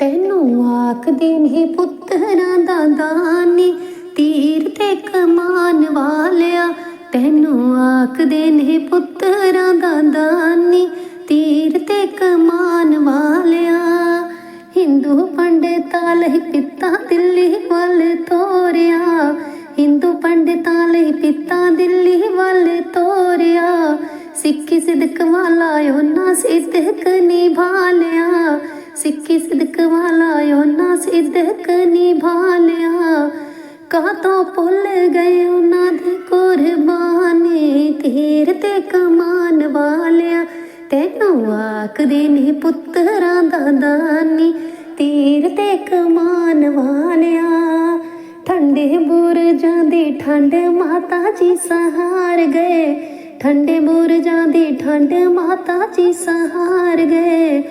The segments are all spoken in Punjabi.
ਤੈਨੂੰ ਆਖਦੇ ਨੇ ਪੁੱਤਰਾਂ ਦਾ ਦਾਨੀ ਤੀਰ ਤੇ ਕਮਾਨ ਵਾਲਿਆ। ਤੈਨੂੰ ਆਖਦੇ ਨੇ ਪੁੱਤਰਾਂ ਦਾ ਦਾਨੀ ਤੀਰ ਤੇ ਕਮਾਨ ਵਾਲਿਆ। ਹਿੰਦੂ ਪੰਡਤਾਂ ਲਈ ਪਿੱਤਾ ਦਿੱਲੀ ਵੱਲ ਤੋਰਿਆ। ਹਿੰਦੂ ਪੰਡਤਾਂ ਲਈ ਪਿੱਤਾ ਦਿੱਲੀ ਵੱਲ ਤੋਰਿਆ। ਸਿੱਖੀ ਸਿਦਕ ਵਾਲਾ ਉਹਨਾਂ ਸਿਦਕ ਨਿਭਾ ਲਿਆ ਸਿੱਖੀ ਸਿਦਕ ਵਾਲਾ ਉਹਨਾਂ ਸਿਦਕ ਨਿਭਾ ਲਿਆ ਕਾਤੋਂ ਭੁੱਲ ਗਏ ਉਹਨਾਂ ਦੀ ਕੁਰਬਾਨੀ? ਤੀਰ ਤੇ ਕਮਾਨ ਵਾਲਿਆ, ਤੈਨੂੰ ਆਖਦੇ ਨੇ ਪੁੱਤਰਾਂ ਦਾ ਦਾਨੀ। ਤੀਰ ਤੇ ਕਮਾਨ ਵਾਲਿਆ, ਠੰਡੇ ਬੁਰਜਾਂ ਦੀ ਠੰਡ ਮਾਤਾ ਜੀ ਸਹਾਰ ਗਏ। ਠੰਡੇ ਬੁਰਜਾਂ ਦੀ ਠੰਡ ਮਾਤਾ ਜੀ ਸਹਾਰ ਗਏ।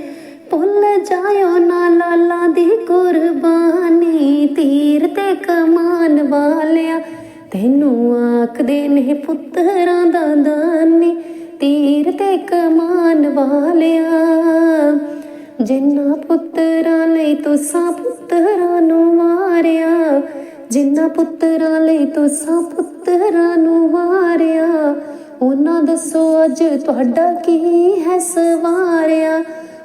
ਭੁੱਲ ਜਾਇਓ ਨਾ ਲਾਲਾ ਦੀ ਕੁਰਬਾਨੀ, ਤੀਰ ਤੇ ਕਮਾਨ ਵਾਲਿਆ। ਤੈਨੂੰ ਆਖਦੇ ਨੇ ਪੁੱਤਰਾਂ ਦਾ ਦਾਨੀ, ਤੀਰ ਤੇ ਕਮਾਨ ਵਾਲਿਆ। ਜਿੰਨਾ ਪੁੱਤਰਾਂ ਲਈ ਤੁਸਾਂ ਪੁੱਤਰਾਂ ਨੂੰ ਮਾਰਿਆ ਜਿੰਨਾ ਪੁੱਤਰਾਂ ਲਈ ਤੁਸਾਂ ਪੁੱਤਰਾਂ ਨੂੰ ਮਾਰਿਆ ਉਹਨਾਂ ਦੱਸੋ ਅੱਜ ਤੁਹਾਡਾ ਕੀ ਹੈ ਸਵਾਰਿਆ।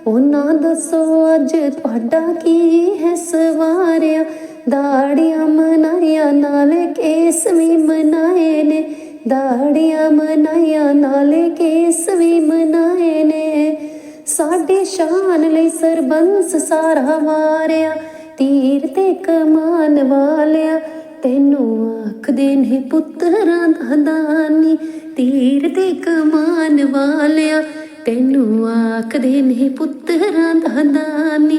ਉਹਨਾਂ ਦੱਸੋ ਅੱਜ ਤੁਹਾਡਾ ਕੀ ਹੈ ਸਵਾਰਿਆ? ਦਾੜੀਆਂ ਮਨਾਇਆ ਨਾਲੇ ਕੇਸ ਵੀ ਮਨਾਏ ਨੇ। ਦਾੜੀਆਂ ਮਨਾਇਆ ਨਾਲੇ ਕੇਸ ਵੀ ਮਨਾਏ ਨੇ। ਸਾਡੇ ਸ਼ਾਨ ਲਈ ਸਰਬੰਸ ਸਾਰਾ ਵਾਰਿਆ। ਤੀਰ ਤੇ ਕਮਾਨ ਵਾਲਿਆ। ਤੈਨੂੰ ਆਖਦੇ ਨੇ ਪੁੱਤਰਾਂ ਦਾ ਦਾਨੀ। ਤੀਰ ਤੇ ਕਮਾਨ ਵਾਲਿਆ। ਤੈਨੂੰ ਆਖਦੇ ਨੇ ਪੁੱਤਰਾਂ ਦਾ ਦਾਨੀ